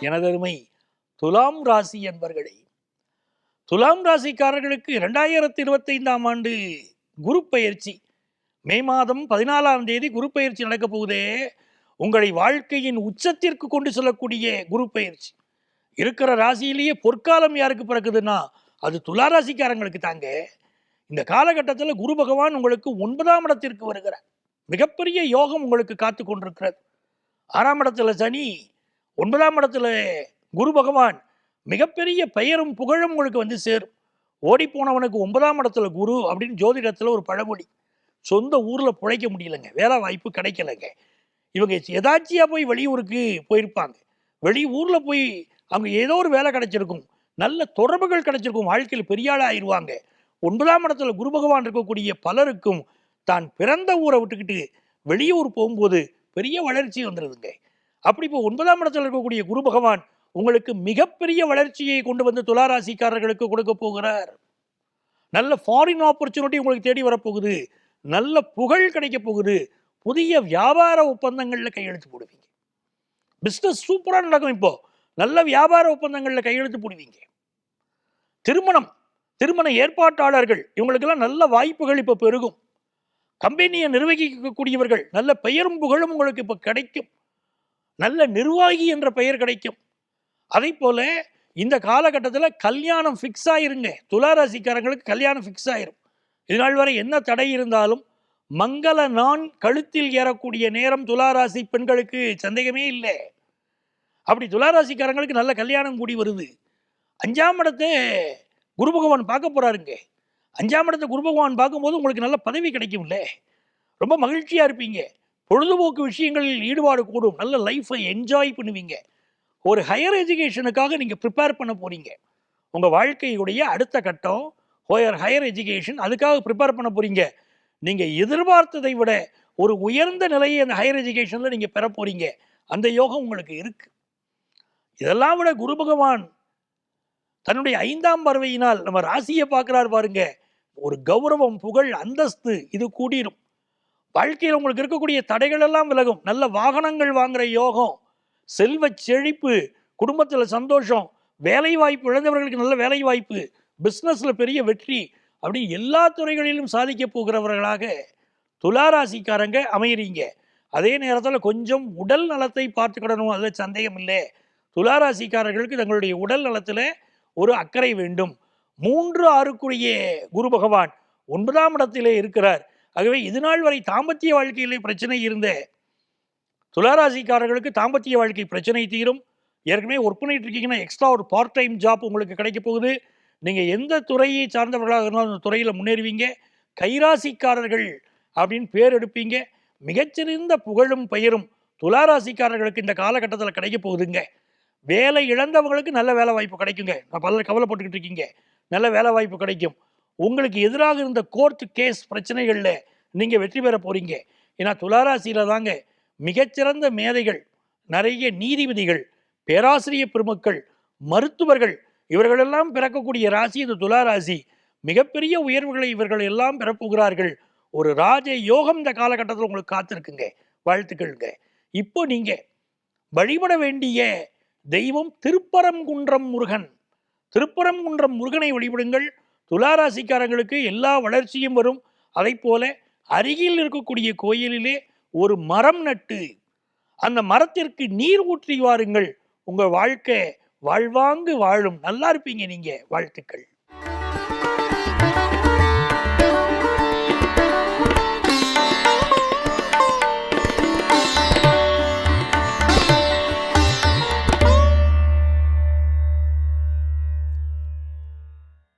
எனதருமை துலாம் ராசி என்பர்களே துலாம் ராசிக்காரர்களுக்கு இரண்டாயிரத்தி இருபத்தைந்தாம் ஆண்டு குரு பயிற்சி. மே மாதம் பதினாலாம் தேதி குரு பயிற்சி நடக்கப் போகுதே. உங்களை வாழ்க்கையின் உச்சத்திற்கு கொண்டு செல்லக்கூடிய குரு பயிற்சி. இருக்கிற ராசியிலேயே பொற்காலம் யாருக்கு பிறக்குதுன்னா அது துலா ராசிக்காரங்களுக்கு தாங்க. இந்த காலகட்டத்தில் குரு பகவான் உங்களுக்கு ஒன்பதாம் இடத்திற்கு வருகிறார். மிகப்பெரிய யோகம் உங்களுக்கு காத்து கொண்டிருக்கிறது. ஆறாம் இடத்துல சனி ஒன்பதாம் இடத்துல குரு பகவான் மிகப்பெரிய பெயரும் புகழும் உங்களுக்கு வந்து சேரும். ஓடி போனவனுக்கு ஒன்பதாம் இடத்துல குரு அப்படின்னு ஜோதிடத்தில் ஒரு பழமொழி. சொந்த ஊரில் பிழைக்க முடியலங்க. வேலை வாய்ப்பு கிடைக்கலங்க. இவங்க எதாச்சியாக போய் வெளியூருக்கு போயிருப்பாங்க. வெளி ஊரில் போய் அவங்க ஏதோ ஒரு வேலை கிடைச்சிருக்கும். நல்ல தொடர்புகள் கிடைச்சிருக்கும். வாழ்க்கையில் பெரிய ஆளாக ஆயிடுவாங்க ஒன்பதாம் இடத்துல குரு பகவான் இருக்கக்கூடிய பலருக்கும் தான் பிறந்த ஊரை விட்டுக்கிட்டு வெளியூர் போகும்போது பெரிய வளர்ச்சி வந்துடுதுங்க அப்படி இப்போ ஒன்பதாம் இடத்துல இருக்கக்கூடிய குரு பகவான் உங்களுக்கு மிகப்பெரிய வளர்ச்சியை கொண்டு வந்து துளாராசிக்காரர்களுக்கு கொடுக்க போகிறார். நல்ல ஃபாரின் ஆப்பர்ச்சுனிட்டி உங்களுக்கு தேடி வரப்போகுது. நல்ல புகழ் கிடைக்க போகுது. புதிய வியாபார ஒப்பந்தங்களில் கையெழுத்து போடுவீங்க. பிஸ்னஸ் சூப்பராக நடக்கும் இப்போ. நல்ல வியாபார ஒப்பந்தங்களில் கையெழுத்து போடுவீங்க. திருமணம் திருமண ஏற்பாட்டாளர்கள் இவங்களுக்கெல்லாம் நல்ல வாய்ப்புகள் இப்போ பெருகும். கம்பெனியை நிர்வகிக்கக்கூடியவர்கள் நல்ல பெயரும் புகழும் உங்களுக்கு இப்போ கிடைக்கும். நல்ல நிர்வாகி என்ற பெயர் கிடைக்கும். அதே போல இந்த காலகட்டத்தில் கல்யாணம் ஃபிக்ஸ் ஆயிருங்க. துளாராசிக்காரங்களுக்கு கல்யாணம் ஃபிக்ஸ் ஆயிரும். இதனால் வரை என்ன தடை இருந்தாலும் மங்கள நான் கழுத்தில் ஏறக்கூடிய நேரம் துளாராசி பெண்களுக்கு சந்தேகமே இல்லை. அப்படி துளாராசிக்காரங்களுக்கு நல்ல கல்யாணம் கூடி வருது. அஞ்சாம் இடத்தை குரு பகவான் பார்க்க போறாருங்க. அஞ்சாம் இடத்தை குரு பகவான் பார்க்கும்போது உங்களுக்கு நல்ல பதவி கிடைக்கும்ல. ரொம்ப மகிழ்ச்சியாக இருப்பீங்க. பொழுதுபோக்கு விஷயங்களில் ஈடுபாடு கூடும். நல்ல லைஃப்பை என்ஜாய் பண்ணுவீங்க. ஒரு ஹையர் எஜுகேஷனுக்காக நீங்கள் ப்ரிப்பேர் பண்ண போகிறீங்க உங்கள் வாழ்க்கையுடைய அடுத்த கட்டம் ஹோயர் ஹையர் எஜுகேஷன் அதுக்காக ப்ரிப்பேர் பண்ண போகிறீங்க நீங்கள் எதிர்பார்த்ததை விட ஒரு உயர்ந்த நிலையை அந்த ஹையர் எஜுகேஷனில் நீங்கள் பெற போகிறீங்க அந்த யோகம் உங்களுக்கு இருக்குது இதெல்லாம் விட குரு பகவான் தன்னுடைய ஐந்தாம் பறவையினால் நம்ம ராசியை பார்க்குறாரு பாருங்க. ஒரு கௌரவம் புகழ் அந்தஸ்து இது கூடிரும். வாழ்க்கையில் உங்களுக்கு இருக்கக்கூடிய தடைகள் எல்லாம் விலகும். நல்ல வாகனங்கள் வாங்குற யோகம் செல்வ செழிப்பு குடும்பத்தில் சந்தோஷம் வேலை வாய்ப்பு இழந்தவர்களுக்கு நல்ல வேலை வாய்ப்பு பிஸ்னஸில் பெரிய வெற்றி அப்படி எல்லா துறைகளிலும் சாதிக்க போகிறவர்களாக துளாராசிக்காரங்க அமையிறீங்க. அதே நேரத்தில் கொஞ்சம் உடல் நலத்தை பார்த்துக்கிடணும் அதில் சந்தேகம் இல்லை. துளாராசிக்காரர்களுக்கு தங்களுடைய உடல் நலத்தில் ஒரு அக்கறை வேண்டும். மூன்று ஆறுக்குரிய குரு பகவான் ஒன்பதாம் இடத்திலே இருக்கிறார். ஆகவே இது நாள் வரை தாம்பத்திய வாழ்க்கையிலே பிரச்சனை இருந்த. துளாராசிக்காரர்களுக்கு தாம்பத்திய வாழ்க்கை பிரச்சனை தீரும். ஏற்கனவே ஒர்க் பண்ணிட்டு இருக்கீங்கன்னா எக்ஸ்ட்ரா ஒரு பார்ட் டைம் ஜாப் உங்களுக்கு கிடைக்க போகுது. நீங்கள் எந்த துறையை சார்ந்தவர்களாக இருந்தாலும் அந்த துறையில் முன்னேறுவீங்க. கைராசிக்காரர்கள் அப்படின்னு பேர் எடுப்பீங்க. மிகச்சிறந்த புகழும் பெயரும் துளாராசிக்காரர்களுக்கு இந்த காலகட்டத்தில் கிடைக்க போகுதுங்க. வேலை இழந்தவங்களுக்கு நல்ல வேலை வாய்ப்பு கிடைக்குங்க. நான் பலர் கவலைப்பட்டுக்கிட்டு இருக்கீங்க. நல்ல வேலை வாய்ப்பு கிடைக்கும். உங்களுக்கு எதிராக இருந்த கோர்ட் கேஸ் பிரச்சனைகளில் நீங்கள் வெற்றி பெற போகிறீங்க ஏன்னா துளாராசியில் தாங்க மிகச்சிறந்த மேதைகள் நிறைய நீதிபதிகள் பேராசிரியர் பெருமக்கள் மருத்துவர்கள் இவர்களெல்லாம் பிறக்கக்கூடிய ராசி இது துலா ராசி மிகப்பெரிய உயர்வுகளை இவர்கள் எல்லாம் பெறப்போகிறார்கள் ஒரு ராஜ யோகம் இந்த காலகட்டத்தில் உங்களுக்கு காத்திருக்குங்க. வாழ்த்துக்கள்ங்க. இப்போ நீங்கள் வழிபட வேண்டிய தெய்வம் திருப்பரங்குன்றம் முருகன். திருப்பரங்குன்றம் முருகனை வழிபடுங்கள். துளாராசிக்காரங்களுக்கு எல்லா வளர்ச்சியும் வரும். அதை போல அருகில் இருக்கக்கூடிய கோயிலிலே ஒரு மரம் நட்டு அந்த மரத்திற்கு நீர் ஊற்றி வாருங்கள் உங்கள் வாழ்க்கை வாழ்வாங்கு வாழும். நல்லா இருப்பீங்க நீங்கள் வாழ்த்துக்கள்.